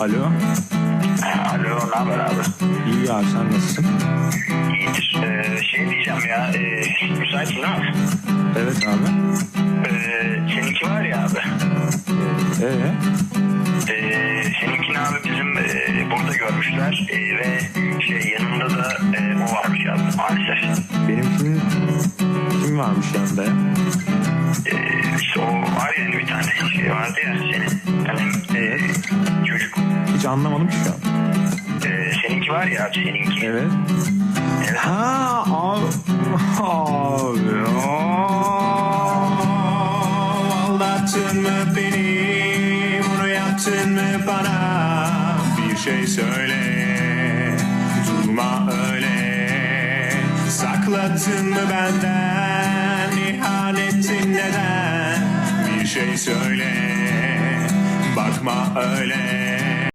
Alo. Alo, ne haber abi? İyi abi sen nasılsın? İyidir. Ee, şey diyeceğim ya, e, müsaitin değil mi? Evet abi. Ee, seninki var ya abi. Ee? Ee, seninkini abi bizim e, burada görmüşler e, ve şey yanında da e, o varmış abi maalesef. Benimkinin kim varmış yanında ya? Ee, işte o var ya hani bir tane şey vardı ya senin. Çocuk. Hiç anlamadım ki şu an. Ee, seninki var ya seninki. Evet. Evet. Ha abi. Abi. Aldattın mı beni Bunu yaptın mı bana Bir şey söyle Durma öyle Sakladın mı benden İhanetin neden Bir şey söyle Bakma öyle